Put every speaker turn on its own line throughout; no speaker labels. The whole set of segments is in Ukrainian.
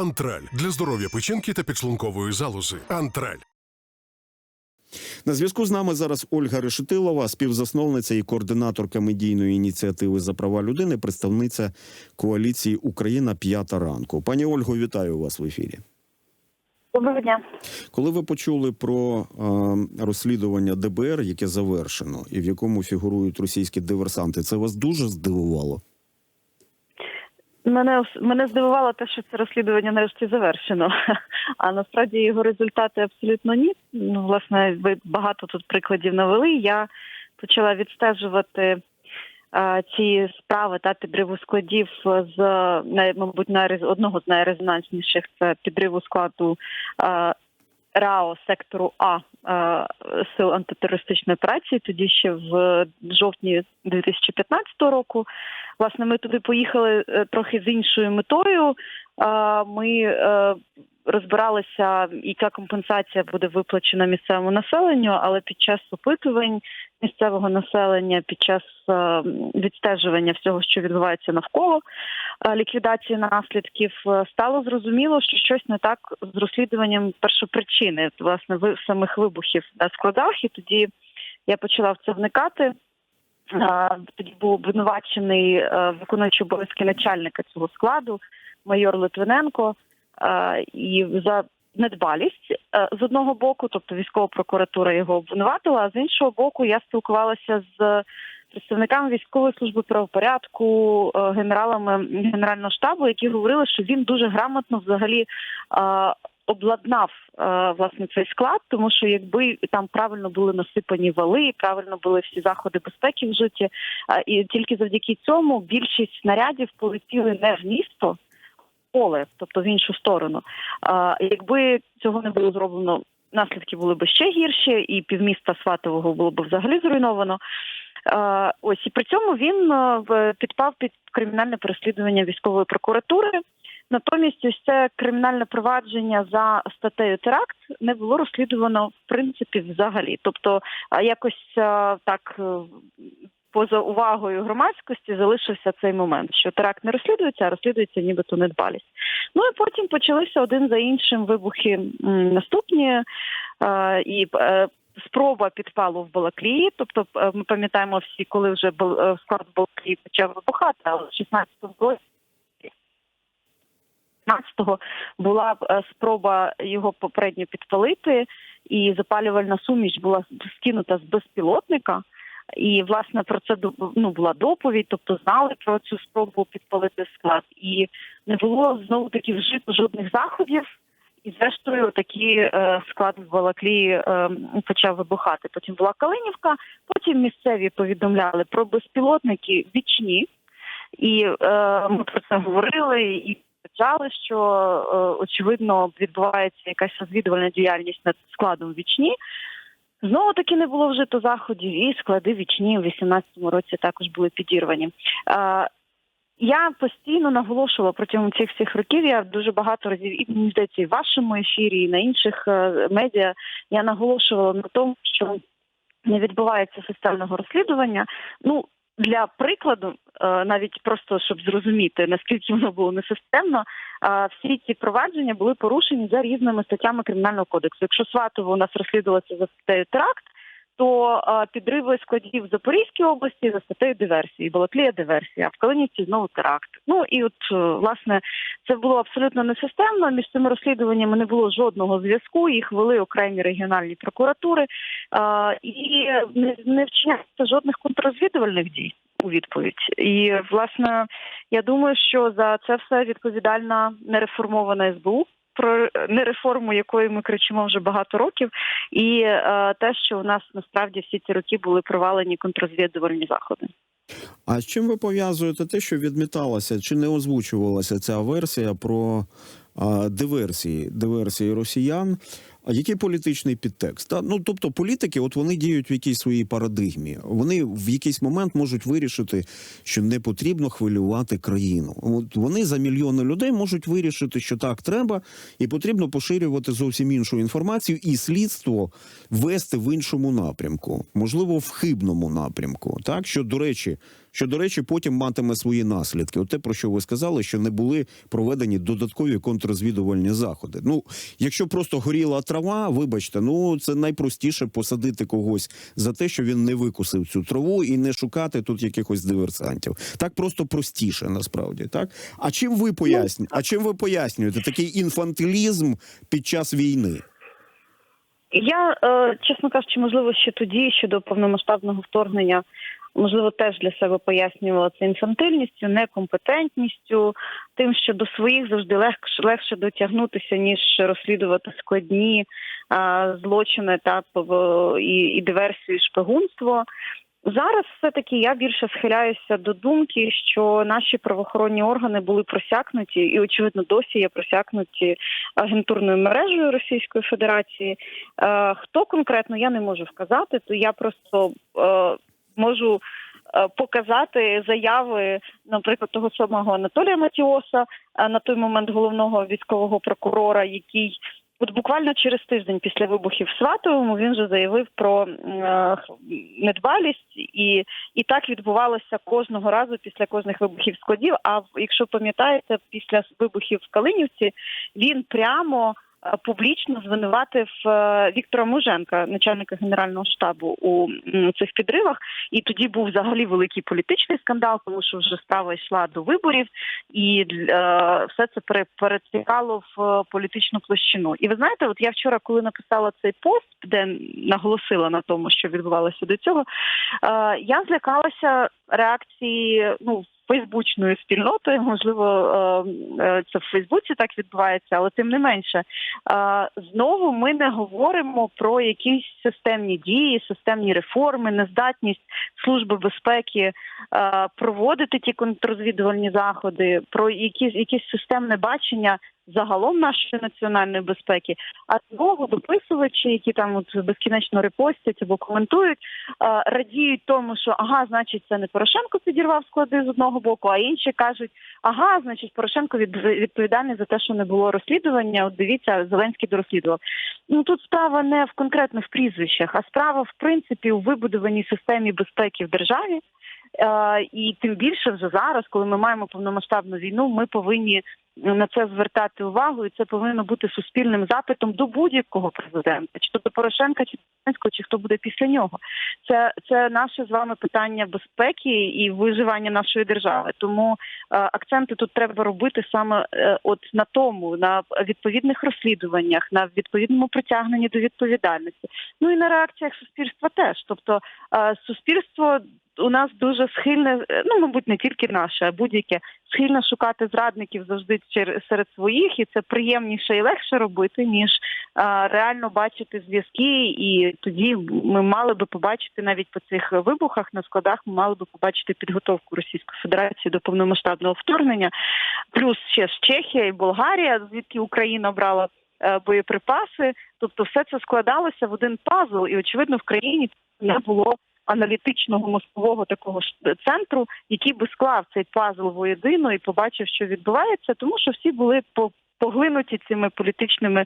Антраль для здоров'я печінки та підшлункової залози. Антраль.
На зв'язку з нами зараз Ольга Решетилова, співзасновниця і координаторка медійної ініціативи за права людини, представниця коаліції Україна п'ята ранку. Пані Ольго, вітаю вас в ефірі.
Доброго дня.
Коли ви почули про е, розслідування ДБР, яке завершено, і в якому фігурують російські диверсанти, це вас дуже здивувало?
Мене мене здивувало те, що це розслідування нарешті завершено. А насправді його результати абсолютно ні. Ну, власне, ви багато тут прикладів навели. Я почала відстежувати а, ці справи та підриву складів з мабуть, на одного з найрезонансніших це підриву складу а, РАО сектору А е, сил антитерористичної операції. Тоді ще в жовтні 2015 року. Власне, ми туди поїхали е, трохи з іншою метою. Е, Ми розбиралися, яка компенсація буде виплачена місцевому населенню, але під час опитувань місцевого населення, під час відстежування всього, що відбувається навколо ліквідації наслідків, е, стало зрозуміло, що щось не так з розслідуванням першопричини, власне, самих вибухів на складах, і тоді я почала в це вникати. Тоді був обвинувачений е, виконуючий обов'язки начальника цього складу, майор Литвиненко, е, і за недбалість е, з одного боку, тобто військова прокуратура його обвинуватила, а з іншого боку, я спілкувалася з представниками військової служби правопорядку, е, генералами генерального штабу, які говорили, що він дуже грамотно взагалі. е, Обладнав власне цей склад, тому що якби там правильно були насипані вали, правильно були всі заходи безпеки вжиті, а, і тільки завдяки цьому більшість снарядів полетіли не в місто, в поле, тобто в іншу сторону. А, якби цього не було зроблено, наслідки були б ще гірші, і півміста Сватового було б взагалі зруйновано. А, ось і при цьому він підпав під кримінальне переслідування військової прокуратури. Натомість, ось це кримінальне провадження за статтею теракт не було розслідувано в принципі взагалі. Тобто, а, якось так поза увагою громадськості залишився цей момент, що теракт не розслідується, а розслідується нібито недбалість. Ну і потім почалися один за іншим вибухи наступні е, і. е, Спроба підпалу в Балаклії, тобто е, ми пам'ятаємо всі, коли вже склад Балаклії почав вибухати, але в 16-му році 15-го була спроба його попередньо підпалити, і запалювальна суміш була скинута з безпілотника. І власне про це ну, була доповідь, тобто знали про цю спробу підпалити склад, і не було знову таки вжито жодних заходів. І зрештою такий е, склад в Балаклії е, почав вибухати. Потім була Калинівка, потім місцеві повідомляли про безпілотники вічні, і е, ми про це говорили і стверджали, що е, очевидно відбувається якась розвідувальна діяльність над складом вічні. Знову таки не було вжито заходів, і склади вічні у 18-му році також були підірвані. Я постійно наголошувала протягом цих всіх років. Я дуже багато разів і мені здається, і в вашому ефірі, і на інших е, медіа я наголошувала на тому, що не відбувається системного розслідування. Ну для прикладу, е, навіть просто щоб зрозуміти наскільки воно було несистемно, е, всі ці провадження були порушені за різними статтями кримінального кодексу. Якщо Сватово у нас розслідувалося за статтею теракт, то е, підриви складів в Запорізькій області за статтею диверсії, Балаклія диверсія, а в Калинівці знову теракт. Ну і от е, власне це було абсолютно несистемно. Між цими розслідуваннями не було жодного зв'язку. Їх вели окремі регіональні прокуратури, е, і не, не вчиняється жодних контррозвідувальних дій у відповідь. І власне я думаю, що за це все відповідальна нереформована СБУ. Про нереформу, якої ми кричимо вже багато років, і е, те, що у нас насправді всі ці роки були провалені контрозвідувальні заходи.
А з чим ви пов'язуєте те, що відміталася чи не озвучувалася ця версія про а, диверсії, диверсії росіян? А який політичний підтекст? Та? Ну тобто, політики, от вони діють в якійсь своїй парадигмі. Вони в якийсь момент можуть вирішити, що не потрібно хвилювати країну. От вони за мільйони людей можуть вирішити, що так треба, і потрібно поширювати зовсім іншу інформацію, і слідство вести в іншому напрямку, можливо, в хибному напрямку. Так що до речі, що до речі, потім матиме свої наслідки. От те, про що ви сказали, що не були проведені додаткові контррозвідувальні заходи. Ну, якщо просто горіла трава, вибачте, ну це найпростіше посадити когось за те, що він не викусив цю траву і не шукати тут якихось диверсантів. Так просто простіше, насправді. Так а чим ви пояснюєте? А чим ви пояснюєте такий інфантилізм під час війни?
Я, е, чесно кажучи, можливо, ще тоді, щодо повномасштабного вторгнення, можливо, теж для себе пояснювала це інфантильністю, некомпетентністю, тим, що до своїх завжди легше, легше дотягнутися, ніж розслідувати складні е, злочини та і, і диверсію, і шпигунство. Зараз все-таки я більше схиляюся до думки, що наші правоохоронні органи були просякнуті і, очевидно, досі є просякнуті агентурною мережею Російської Федерації. Е, хто конкретно я не можу вказати, то я просто е, можу е, показати заяви, наприклад, того самого Анатолія Матіоса, е, на той момент головного військового прокурора, який От буквально через тиждень після вибухів в Сватовому він же заявив про е, недбалість, і, і так відбувалося кожного разу після кожних вибухів складів. А якщо пам'ятаєте, після вибухів в Калинівці він прямо публічно звинуватив е, Віктора Муженка, начальника генерального штабу, у цих підривах. І тоді був взагалі великий політичний скандал, тому що вже справа йшла до виборів, і е, все це пере- перетікало в е, політичну площину. І ви знаєте, от я вчора, коли написала цей пост, де наголосила на тому, що відбувалося до цього, е, я злякалася реакції ну фейсбучною спільнотою. Можливо, е, е, це в Фейсбуці так відбувається, але тим не менше, е, знову ми не говоримо про якісь системні дії, системні реформи, нездатність служби безпеки проводити ті контррозвідувальні заходи, про якісь якісь системне бачення загалом нашої національної безпеки. А знову дописувачі, які там от безкінечно репостять або коментують, е, радіють тому, що ага, значить, це не Порошенко підірвав склади з одного боку, а інші кажуть, ага, значить, Порошенко відповідальний за те, що не було розслідування. От дивіться, Зеленський дорозслідував. Ну тут справа не в конкретних прізвищах, а справа в принципі у вибудованій системі безпеки в державі. Е, і тим більше вже зараз, коли ми маємо повномасштабну війну, ми повинні на це звертати увагу, і це повинно бути суспільним запитом до будь-якого президента, чи то до Порошенка, чи до чи хто буде після нього. Це це наше з вами питання безпеки і виживання нашої держави. Тому е, акценти тут треба робити саме е, от на тому, на відповідних розслідуваннях, на відповідному притягненні до відповідальності. Ну і на реакціях суспільства теж. Тобто е, суспільство у нас дуже схильне, ну мабуть, не тільки наше, а будь-яке схильне шукати зрадників завжди серед своїх, і це приємніше і легше робити, ніж а, реально бачити зв'язки. І тоді ми мали би побачити навіть по цих вибухах на складах. Ми мали би побачити підготовку Російської Федерації до повномасштабного вторгнення, плюс ще ж Чехія і Болгарія, звідки Україна брала. е, Боєприпаси, тобто все це складалося в один пазл, і очевидно в країні не було аналітичного мозкового такого центру, який би склав цей пазл воєдино і побачив, що відбувається, тому що всі були по. Поглинуті цими політичними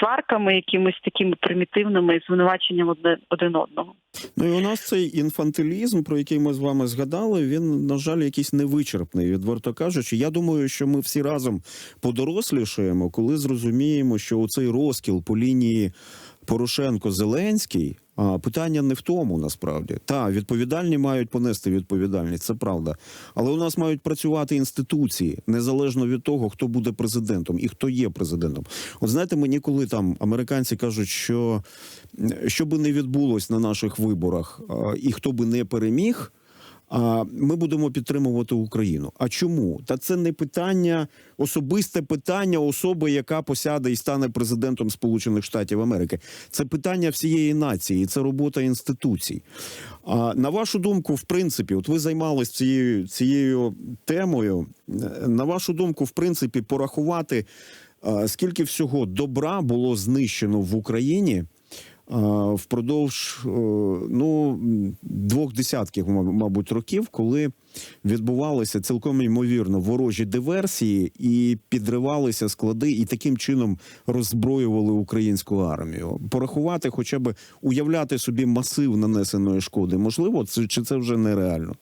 сварками, якимись такими примітивними звинуваченням одне один одного.
Ну і у нас цей інфантилізм, про який ми з вами згадали, він, на жаль, якийсь невичерпний. Відверто кажучи, я думаю, що ми всі разом подорослішаємо, коли зрозуміємо, що оцей розкіл по лінії Порошенко-Зеленський. А питання не в тому насправді. Та відповідальні мають понести відповідальність, це правда. Але у нас мають працювати інституції незалежно від того, хто буде президентом і хто є президентом. От знаєте, мені коли там американці кажуть, що що би не відбулось на наших виборах, і хто би не переміг. А ми будемо підтримувати Україну. А чому? Та це не питання, особисте питання особи, яка посяде і стане президентом Сполучених Штатів Америки. Це питання всієї нації, це робота інституцій. А на вашу думку, в принципі, от ви займались цією цією темою. На вашу думку, в принципі, порахувати скільки всього добра було знищено в Україні впродовж е, ну, двох десятків, ма- мабуть, років, коли відбувалися цілком ймовірно ворожі диверсії і підривалися склади, і таким чином роззброювали українську армію. Порахувати, хоча б уявляти собі масив нанесеної шкоди, можливо, це чи це вже нереально?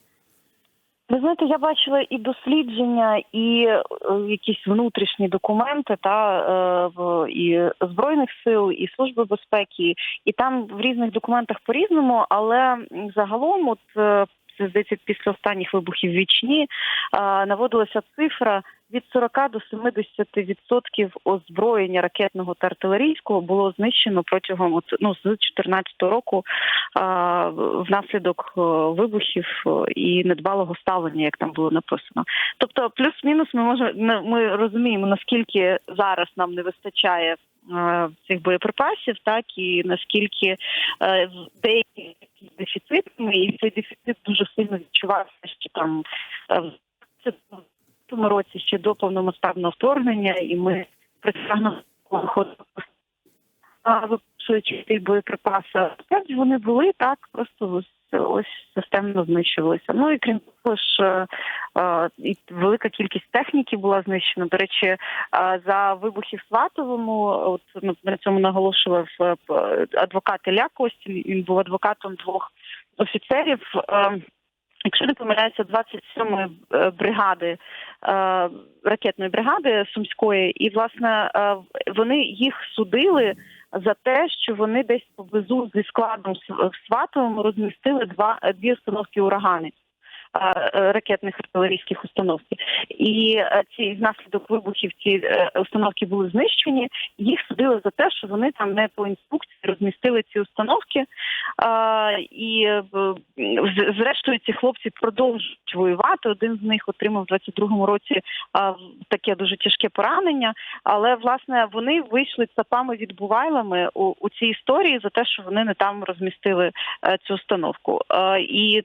Ви знаєте, я бачила і дослідження, і е, якісь внутрішні документи та е, в і збройних сил, і служби безпеки, і там в різних документах по-різному, але загалом, от е, це здається, після останніх вибухів в Вічні наводилася цифра від 40 до 70% озброєння ракетного та артилерійського було знищено протягом ну, з 2014 року а, внаслідок е, вибухів е, і недбалого ставлення, як там було написано. Тобто, плюс-мінус, ми можемо ми розуміємо наскільки зараз нам не вистачає е, цих боєприпасів, так і наскільки в деякі дефіцитами, і цей дефіцит дуже сильно відчувався, що там е, цьому році ще до повномасштабного вторгнення, і ми притягнули випушуючи ці боєприпаси. Справді вони були так, просто ось, ось системно знищувалися. Ну і крім того ж, е, е, і велика кількість техніки була знищена. До речі, е, за вибухи в Сватовому, от ну, на цьому наголошував адвокат Ілля Костін. Він був адвокатом двох офіцерів. Якщо не помиляюся, 27-ї е, бригади е, ракетної бригади Сумської, і власне е, вони їх судили за те, що вони десь поблизу зі складом в Сватовому розмістили два дві установки урагани. Ракетних артилерійських установки, і е, ці внаслідок вибухів ці е, установки були знищені. Їх судили за те, що вони там не по інструкції розмістили ці установки. І зрештою ці хлопці продовжують воювати. Один з них отримав у 22-му році таке дуже тяжке поранення. Але власне вони вийшли цапами відбувайлами у, у цій історії за те, що вони не там розмістили е, цю установку. І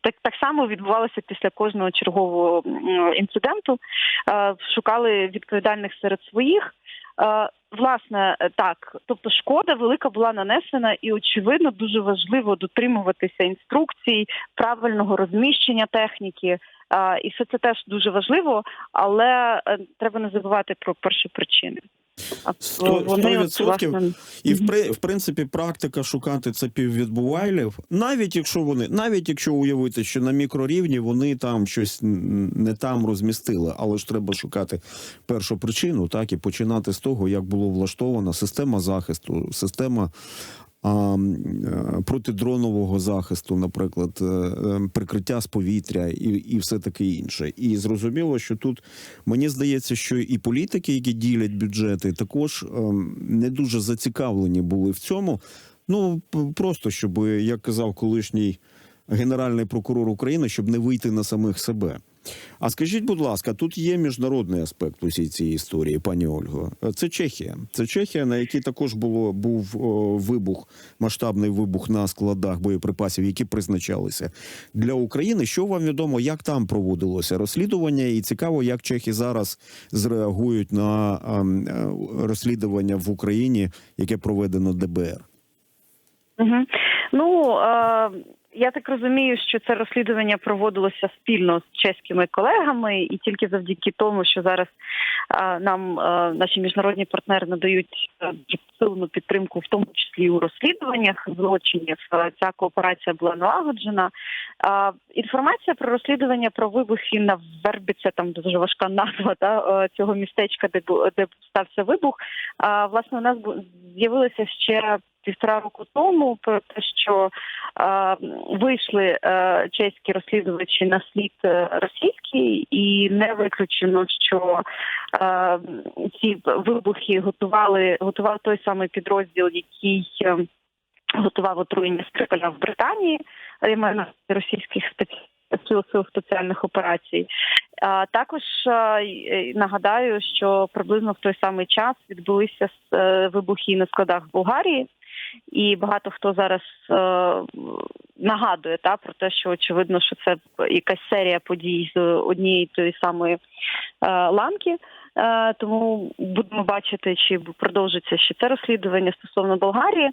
так, так само відбувалося після кожного чергового інциденту. Е, шукали відповідальних серед своїх. Е, Власне, так, тобто шкода велика була нанесена, і очевидно дуже важливо дотримуватися інструкцій, правильного розміщення техніки. І все це теж дуже важливо, але е, треба не забувати про перші причини. А,
Сто-
вони, от,
100%. І в, при, в принципі практика шукати цепів відбувайлів, навіть якщо вони, навіть якщо уявити, що на мікрорівні вони там щось не там розмістили, але ж треба шукати першу причину, так і починати з того, як було влаштована система захисту, система. Е, протидронового захисту, наприклад, е, е, прикриття з повітря і, і все таке інше. І зрозуміло, що тут мені здається, що і політики, які ділять бюджети, також не дуже зацікавлені були в цьому. Ну просто щоб, як казав колишній генеральний прокурор України, щоб не вийти на самих себе. А скажіть, будь ласка, тут є міжнародний аспект усій цієї історії, пані Ольго. Це Чехія. Це Чехія, на якій також було був вибух, масштабний вибух на складах боєприпасів, які призначалися для України. Що вам відомо, як там проводилося розслідування? І цікаво, як чехи зараз зреагують на е, розслідування в Україні, яке проведено ДБР.
Угу. Ну е, я так розумію, що це розслідування проводилося спільно з чеськими колегами, і тільки завдяки тому, що зараз нам наші міжнародні партнери надають дуже підтримку, в тому числі у розслідуваннях злочинів. Ця кооперація була налагоджена. Інформація про розслідування про вибухи на Вербіце, там дуже важка назва та цього містечка, де де стався вибух. А, власне, у нас з'явилося ще півтора року тому про те, що е, вийшли е, чеські розслідувачі на слід е, російський, і не виключено, що е, ці вибухи готували готував той самий підрозділ, який е, готував отруєння Скрипаля в Британії, я російських спеці- сил сил спеціальних операцій. А також нагадаю, що приблизно в той самий час відбулися е, вибухи на складах в Болгарії, і багато хто зараз е, нагадує та про те, що очевидно, що це якась серія подій з однієї тої самої е, ланки. Е, Тому будемо бачити, чи продовжиться ще це розслідування стосовно Болгарії.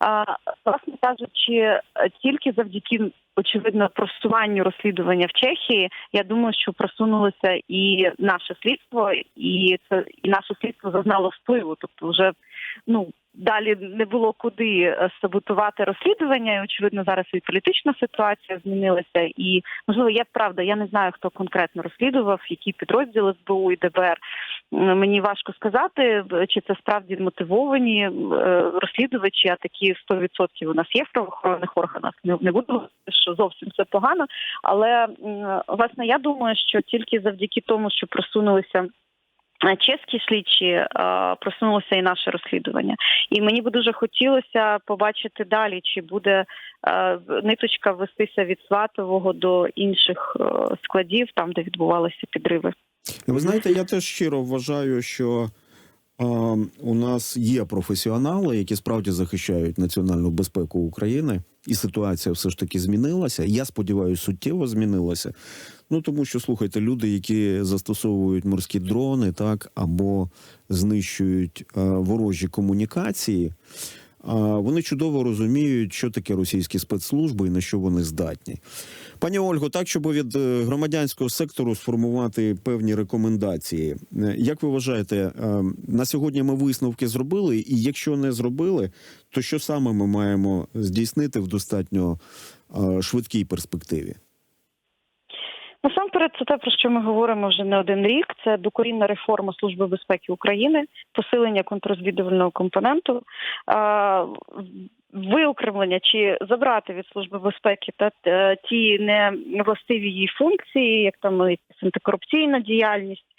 А, Власне кажучи, е, тільки завдяки очевидно просуванню розслідування в Чехії, я думаю, що просунулося і наше слідство, і це і наше слідство зазнало впливу. Тобто, вже ну далі не було куди е, саботувати розслідування. І очевидно, зараз і політична ситуація змінилася. І можливо, я правда, я не знаю, хто конкретно розслідував, які підрозділи СБУ і ДБР. Мені важко сказати, чи це справді мотивовані е, розслідувачі, а такі 100% у нас є в правоохоронних органах. Не, буду що зовсім все погано. Але власне я думаю, що тільки завдяки тому, що просунулися. Чеські слідчі е, просунулося і наше розслідування, і мені би дуже хотілося побачити далі, чи буде е, ниточка вестися від Сватового до інших е, складів, там де відбувалися підриви.
Ви знаєте, я теж щиро вважаю, що у нас є професіонали, які справді захищають національну безпеку України, і ситуація все ж таки змінилася. Я сподіваюся, суттєво змінилася. Ну тому що слухайте, люди, які застосовують морські дрони, так або знищують а, ворожі комунікації. Вони чудово розуміють, що таке російські спецслужби і на що вони здатні. Пані Ольго, так щоб від е, громадянського сектору сформувати певні рекомендації. Е, Як ви вважаєте, е, на сьогодні ми висновки зробили, і якщо не зробили, то що саме ми маємо здійснити в достатньо швидкій перспективі?
Насамперед, це те, про що ми говоримо вже не один рік. Це докорінна реформа Служби безпеки України, посилення контррозвідувального компоненту, виокремлення чи забрати від служби безпеки та ті ті невластиві її функції, як там антикорупційна діяльність.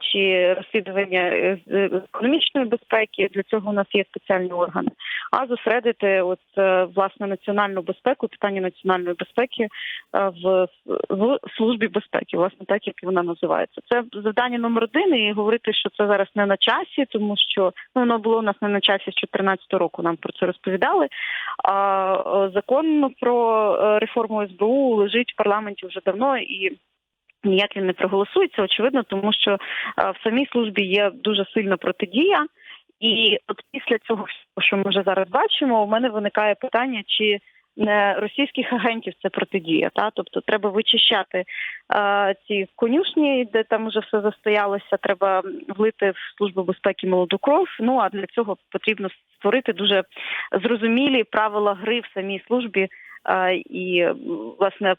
Чи розслідування е, з економічної безпеки для цього у нас є спеціальні органи, а зосередити от е, власне національну безпеку, питання національної безпеки е, в, в службі безпеки, власне, так як вона називається. Це завдання номер один, і говорити, що це зараз не на часі, тому що ну воно було у нас не на часі з 2014 року. Нам про це розповідали. А е, закон про е, реформу СБУ лежить в парламенті вже давно і. Ніяк він не проголосується, очевидно, тому що е, в самій службі є дуже сильна протидія. І от після цього, що ми вже зараз бачимо, у мене виникає питання, чи не російських агентів це протидія. Та тобто треба вичищати е, ці конюшні, де там вже все застоялося. Треба влити в службу безпеки молоду кров. Ну а для цього потрібно створити дуже зрозумілі правила гри в самій службі. І власне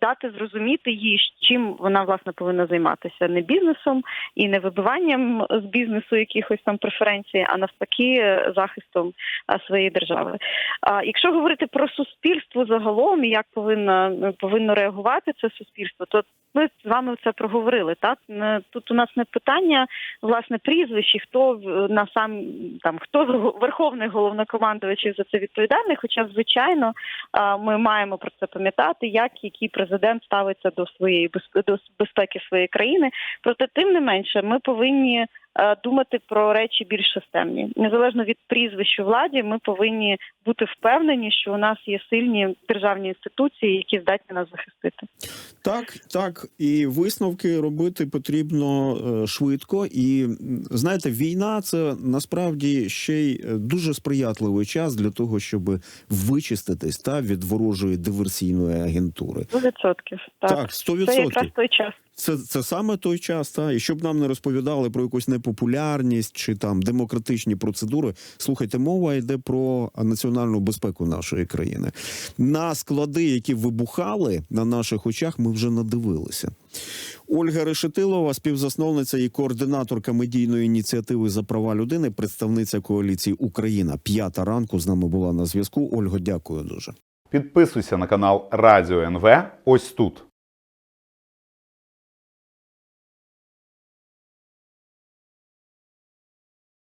дати зрозуміти їй, чим вона власне повинна займатися не бізнесом і не вибиванням з бізнесу якихось там преференцій, а навпаки, захистом своєї держави. Якщо говорити про суспільство загалом і як повинно повинно реагувати це суспільство, то ми з вами це проговорили. Так тут у нас не питання власне прізвищі, хто на сам там хто верховних головнокомандувачів за це відповідальний. Хоча, звичайно, ми маємо про це пам'ятати, як який президент ставиться до своєї до безпеки своєї країни. Проте, тим не менше, ми повинні думати про речі більш системні. Незалежно від прізвищ у владі, ми повинні бути впевнені, що у нас є сильні державні інституції, які здатні нас захистити.
Так, так, і висновки робити потрібно е, швидко. І знаєте, війна це насправді ще й е, дуже сприятливий час для того, щоб вичиститись та від ворожої диверсійної агентури.
100%. Так,
Так, 100%.
це якраз той час.
Це, це саме той час, та і щоб нам не розповідали про якусь непопулярність чи там демократичні процедури. Слухайте, мова йде про національну безпеку нашої країни. На склади, які вибухали на наших очах, ми вже надивилися. Ольга Решетилова, співзасновниця і координаторка медійної ініціативи за права людини, представниця коаліції Україна. П'ята ранку з нами була на зв'язку. Ольго, дякую дуже.
Підписуйся на канал Радіо НВ ось тут.